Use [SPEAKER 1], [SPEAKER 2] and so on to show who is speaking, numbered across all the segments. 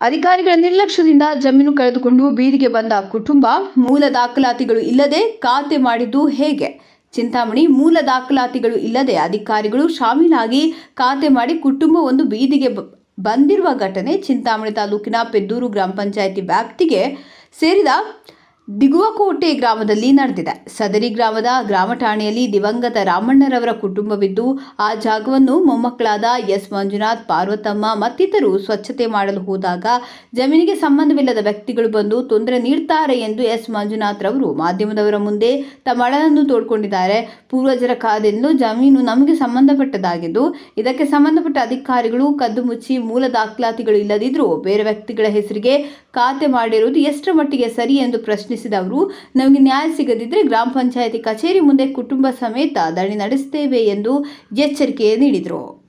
[SPEAKER 1] ಅಧಿಕಾರಿಗಳ ನಿರ್ಲಕ್ಷ್ಯದಿಂದ ಜಮೀನು ಕಳೆದುಕೊಂಡು ಬೀದಿಗೆ ಬಂದ ಕುಟುಂಬ ಮೂಲ ದಾಖಲಾತಿಗಳು ಇಲ್ಲದೆ ಖಾತೆ ಮಾಡಿದ್ದು ಹೇಗೆ? ಚಿಂತಾಮಣಿ, ಮೂಲ ದಾಖಲಾತಿಗಳು ಇಲ್ಲದೆ ಅಧಿಕಾರಿಗಳು ಶಾಮೀಲಾಗಿ ಖಾತೆ ಮಾಡಿ ಕುಟುಂಬ ಒಂದು ಬೀದಿಗೆ ಬಂದಿರುವ ಘಟನೆ ಚಿಂತಾಮಣಿ ತಾಲೂಕಿನ ಪೆದ್ದೂರು ಗ್ರಾಮ ಪಂಚಾಯಿತಿ ವ್ಯಾಪ್ತಿಗೆ ಸೇರಿದ ದಿಗುವಕೋಟೆ ಗ್ರಾಮದಲ್ಲಿ ನಡೆದಿದೆ. ಸದರಿ ಗ್ರಾಮದ ಗ್ರಾಮ ಠಾಣೆಯಲ್ಲಿ ದಿವಂಗತ ರಾಮಣ್ಣರವರ ಕುಟುಂಬವಿದ್ದು, ಆ ಜಾಗವನ್ನು ಮೊಮ್ಮಕ್ಕಳಾದ ಎಸ್. ಮಂಜುನಾಥ್, ಪಾರ್ವತಮ್ಮ ಮತ್ತಿತರರು ಸ್ವಚ್ಛತೆ ಮಾಡಲು ಹೋದಾಗ ಜಮೀನಿಗೆ ಸಂಬಂಧವಿಲ್ಲದ ವ್ಯಕ್ತಿಗಳು ಬಂದು ತೊಂದರೆ ನೀಡ್ತಾರೆ ಎಂದು ಎಸ್. ಮಂಜುನಾಥ್ ರವರು ಮಾಧ್ಯಮದವರ ಮುಂದೆ ತಮ್ಮ ಅಳಲನ್ನು ತೋಡ್ಕೊಂಡಿದ್ದಾರೆ. ಪೂರ್ವಜರ ಕಾಲದಿಂದ ಜಮೀನು ನಮಗೆ ಸಂಬಂಧಪಟ್ಟದಾಗಿದ್ದು ಇದಕ್ಕೆ ಸಂಬಂಧಪಟ್ಟ ಅಧಿಕಾರಿಗಳು ಕದ್ದು ಮುಚ್ಚಿ ಮೂಲ ದಾಖಲಾತಿಗಳು ಇಲ್ಲದಿದ್ದರೂ ಬೇರೆ ವ್ಯಕ್ತಿಗಳ ಹೆಸರಿಗೆ ಖಾತೆ ಮಾಡಿರುವುದು ಎಷ್ಟರ ಮಟ್ಟಿಗೆ ಸರಿ ಎಂದು ಪ್ರಶ್ನಿಸಿದ ಅವರು ನಮಗೆ ನ್ಯಾಯ ಸಿಗದಿದ್ದರೆ ಗ್ರಾಮ ಪಂಚಾಯಿತಿ ಕಚೇರಿ ಮುಂದೆ ಕುಟುಂಬ ಸಮೇತ ದಾಳಿ ನಡೆಸುತ್ತೇವೆ ಎಂದು ಎಚ್ಚರಿಕೆ ನೀಡಿದರು.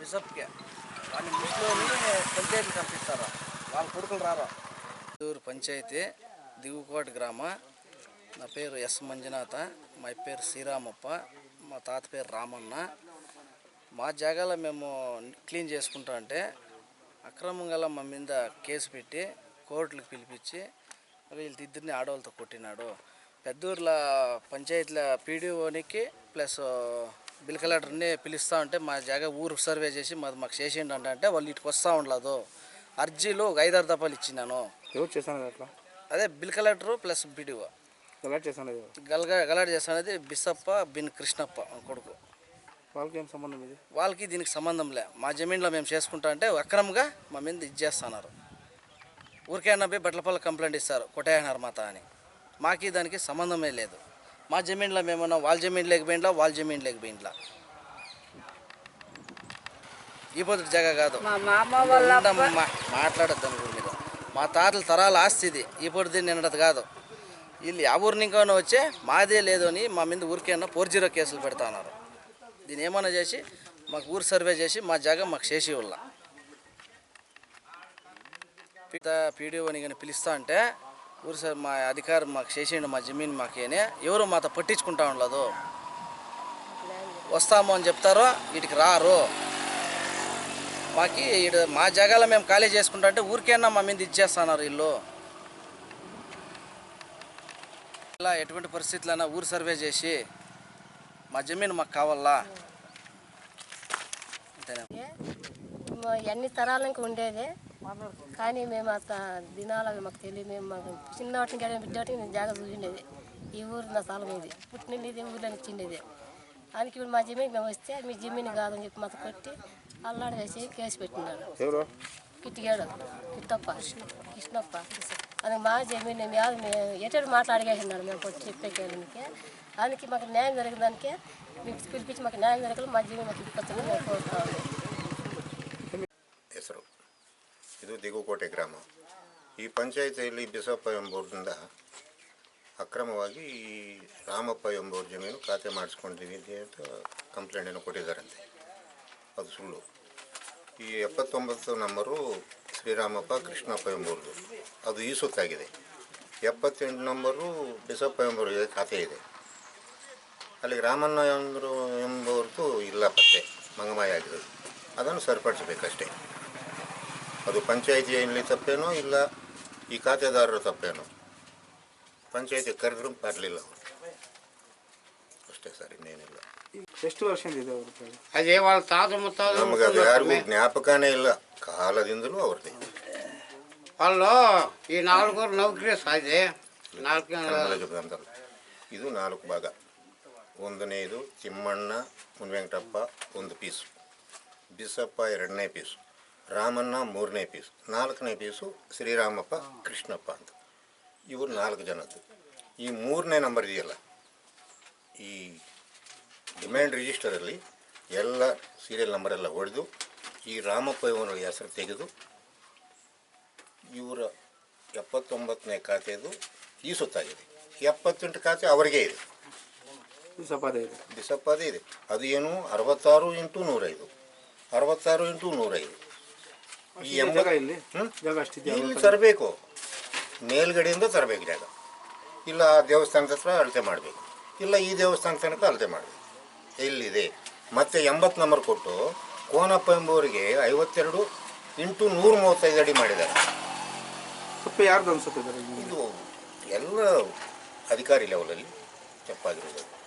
[SPEAKER 2] బిషప్కి. వాళ్ళ ముస్లింని పంచాయతీ పంపిస్తారు వాళ్ళ కొడుకులు రారు? ఊరు పంచాయతీ దిగుకోట గ్రామ. నా పేరు ఎస్ మంజునాథ. మా పేరు శ్రీరామప్ప. మా తాత పేరు రామన్న. మా జాగాలో మేము క్లీన్ చేసుకుంటా అంటే అక్రమంగా మా మీద కేసు పెట్టి కోర్టులకు పిలిపించి వీళ్ళ ఇద్దరిని ఆడవాళ్ళతో కొట్టినాడు. పెద్దూర్ల పంచాయతీల పీడీఓనికి ప్లస్ బిల్ కలెక్టర్ని పిలుస్తా ఉంటే మా జాగా ఊరు సర్వే చేసి మాది మాకు చేసిండు అంటే అంటే వాళ్ళు ఇటుకు వస్తూ ఉండలేదు అర్జీలు ఒక ఐదారు దఫాలు ఇచ్చినాను
[SPEAKER 3] ఎవరు అట్లా?
[SPEAKER 2] అదే బిల్ కలెక్టర్ ప్లస్ పీడీఓ.
[SPEAKER 3] ఎలా చేస్తాను
[SPEAKER 2] గలగ గలాడ్ చేస్తానది బిసప్ప బిన్ కృష్ణప్ప కొడుకు.
[SPEAKER 3] వాళ్ళకి ఏం సంబంధం ఇది?
[SPEAKER 2] వాళ్ళకి దీనికి సంబంధం లే. మా జమీన్లో మేము చేసుకుంటా అంటే అక్రమంగా మా మీద ఇది చేస్తున్నారు. ఊరికైనా పోయి బట్లపల్లి కంప్లైంట్ ఇస్తారు కొట్టేయన్నారు మాత అని. మాకి దానికి సంబంధమే లేదు. మా జమీన్లో మేమన్నా వాళ్ళ జమీన్ లేకపోయింట్లా వాళ్ళ జమీన్ లేకపోయింట్లా ఈ పొద్దు జాగా కాదు. మాట్లాడొద్దు దాని గురి మీద మా తాతల తరాల ఆస్తి ఇది. ఈ పొద్దు నిన్నది కాదు. వీళ్ళు ఆ ఊరిని ఇంకోనో వచ్చే మాదే లేదు అని మా మీద ఊరికైనా ఫోర్ జీరో కేసులు పెడతా ఉన్నారు. దీన్ని ఏమన్నా చేసి మాకు ఊరు సర్వే చేసి మా జాగా మాకు చేసి వాళ్ళ పీడీఓని కానీ పిలుస్తా అంటే ఊరు సార్ మా అధికారం మాకు చేసిండు మా జమీన్ మాకేనే ఎవరు మాతో పట్టించుకుంటా ఉండదు. వస్తాము అని చెప్తారో వీటికి రారు. మాకి ఈడ మా జాగాలో మేము ఖాళీ చేసుకుంటా అంటే ఊరికైనా మా మీద ఇచ్చేస్తున్నారు వీళ్ళు. ఇలా ఎటువంటి పరిస్థితులైనా ఊరు సర్వే చేసి మా జమీన్ మాకు కావాలా?
[SPEAKER 4] ఎన్ని తరాలకు ఉండేది. కానీ మేము అంత దినాల మాకు తెలియదు. మేము మాకు చిన్నవాటిని గడిన బిడ్డవాటికి నేను జాగ్రత్త చూసిండేది. ఈ ఊరు నా స్థలం ఇది. పుట్టినది ఇది ఊర్లో ఇచ్చిండేది. అందుకే ఇప్పుడు మా జమీన్కి మేము వస్తే మీ జమీన్ కాదని చెప్పి మాతో కొట్టి అల్లాడి వేసి కేసు పెట్టినాడు. కిట్టిగాడు. కిట్టప్ప. కృష్ణప్ప. అది మా జమీన్ మేము ఎటు మాట్లాడగేసినాడు మేము కొట్టి చెప్పేకాడు అందుకే మాకు న్యాయం జరిగిన దానికే మీకు పిలిపించి మాకు న్యాయం జరగదు మా జమీన్ మాకు ఇప్పచ్చుకుని మేము కోరుతాము
[SPEAKER 5] ಇದು ದಿಗುಕೋಟೆ ಗ್ರಾಮ. ಈ ಪಂಚಾಯಿತಿಯಲ್ಲಿ ಬಿಸಪ್ಪ ಎಂಬುವರಿಂದ ಅಕ್ರಮವಾಗಿ ಈ ರಾಮಪ್ಪ ಎಂಬುವ್ರ ಜಮೀನು ಖಾತೆ ಮಾಡಿಸ್ಕೊಂಡಿದ್ದೀವಿ ಅಂತ ಕಂಪ್ಲೇಂಟನ್ನು ಕೊಟ್ಟಿದ್ದಾರಂತೆ. ಅದು ಸುಳ್ಳು. ಈ ಎಪ್ಪತ್ತೊಂಬತ್ತು ನಂಬರು ಶ್ರೀರಾಮಪ್ಪ, ಕೃಷ್ಣಪ್ಪ ಎಂಬುವ್ರದ್ದು ಅದು ಈ ಸುತ್ತಾಗಿದೆ. ಎಪ್ಪತ್ತೆಂಟು ನಂಬರು ಬಿಸಪ್ಪ ಎಂಬುವರ ಖಾತೆ ಇದೆ. ಅಲ್ಲಿ ರಾಮಣ್ಣ ಎಂಬರು ಎಂಬುವ್ರದ್ದು ಇಲ್ಲ ಪತ್ತೆ, ಮಂಗಮಾಯ ಆಗಿರೋದು. ಅದನ್ನು ಸರಿಪಡಿಸಬೇಕಷ್ಟೇ. ಅದು ಪಂಚಾಯಿತಿಯಲ್ಲಿ ತಪ್ಪೇನೋ ಇಲ್ಲ ಈ ಖಾತೆದಾರರ ತಪ್ಪೇನೋ ಪಂಚಾಯಿತಿ ಕರೆದ್ರೂ ಬರಲಿಲ್ಲ ಅವರು ಅಷ್ಟೇ ಸರ್ ಇನ್ನೇನಿಲ್ಲ
[SPEAKER 3] ಎಷ್ಟು ವರ್ಷದಿಂದ ಇದೆ ಅವ್ರ ಕಡೆ?
[SPEAKER 6] అదే వాళ్ళ తాత ముత్తాత
[SPEAKER 5] ನಮಗೆ ಅದು ಯಾರಿಗೂ ಜ್ಞಾಪಕನೇ ಇಲ್ಲ ಕಾಲದಿಂದಲೂ ಅವ್ರದ್ದೇ
[SPEAKER 6] వాళ్ళు ఈ నాలుగురు నౌకరీ సాధ్య నాలుగు
[SPEAKER 5] ಕನ್ನಡ ಜಗದಂತರು ಇದು ನಾಲ್ಕು ಭಾಗ ಒಂದನೇದು ತಿಮ್ಮಣ್ಣ ಮುನ್ವೆಂಕಟಪ್ಪ ಒಂದು ಪೀಸು ಬಿಸಪ್ಪ ಎರಡನೇ ಪೀಸು ರಾಮಣ್ಣ ಮೂರನೇ ಪೀಸು ನಾಲ್ಕನೇ ಪೀಸು ಶ್ರೀರಾಮಪ್ಪ ಕೃಷ್ಣಪ್ಪ ಅಂತ. ಇವರು ನಾಲ್ಕು ಜನದ್ದು. ಈ ಮೂರನೇ ನಂಬರ್ ಇದೆಯಲ್ಲ ಈ ಡಿಮ್ಯಾಂಡ್ ರಿಜಿಸ್ಟರಲ್ಲಿ ಎಲ್ಲ ಸೀರಿಯಲ್ ನಂಬರೆಲ್ಲ ಎಲ್ಲ ಹೊಡೆದು ಈ ರಾಮಪ್ಪ ಇವನ ಹೆಸರು ತೆಗೆದು ಇವರ ಎಪ್ಪತ್ತೊಂಬತ್ತನೇ ಖಾತೆದು ಈ ಸುತ್ತಾಗಿದೆ ಎಪ್ಪತ್ತೆಂಟು ಖಾತೆ ಅವರಿಗೆ ಇದೆ.
[SPEAKER 3] ಬಿಸಪ್ಪ ಇದೆ.
[SPEAKER 5] ಬಿಸಪ್ಪದೇ ಇದೆ. ಅದು ಏನು? ಅರವತ್ತಾರು ಇಂಟು ನೂರೈದು. ಅರವತ್ತಾರು ಇಂಟು ನೂರೈದು. ಈ
[SPEAKER 3] ಜಾಗ ಇಲ್ಲಿ
[SPEAKER 5] ಹ್ಮ್?
[SPEAKER 3] ಜಾಗ ಅಷ್ಟಿದೆಯಾ
[SPEAKER 5] ಇಲ್ಲಿ ತರಬೇಕು. ಮೇಲ್ಗಡೆಯಿಂದ ತರಬೇಕು ಜಾಗ. ಇಲ್ಲ ಆ ದೇವಸ್ಥಾನದ ಹತ್ರ ಅಳತೆ ಮಾಡಬೇಕು. ಇಲ್ಲ ಈ ದೇವಸ್ಥಾನ ತನಕ ಅಳತೆ ಮಾಡಬೇಕು. ಎಲ್ಲಿದೆ? ಮತ್ತೆ ಎಂಬತ್ತು ನಂಬರ್ ಕೊಟ್ಟು ಕೋನಪ್ಪ ಎಂಬುವರಿಗೆ ಐವತ್ತೆರಡು ಇಂಟು ನೂರ ಮೂವತ್ತೈದು ಅಡಿ ಮಾಡಿದ್ದಾರೆ.
[SPEAKER 3] ಸ್ವಲ್ಪ ಯಾರ್ದು ಅನ್ಸುತ್ತಿದ್ದಾರೆ
[SPEAKER 5] ಇದು ಎಲ್ಲ ಅಧಿಕಾರಿ ಲೆವೆಲಲ್ಲಿ ತಪ್ಪಾಗಿರೋದು.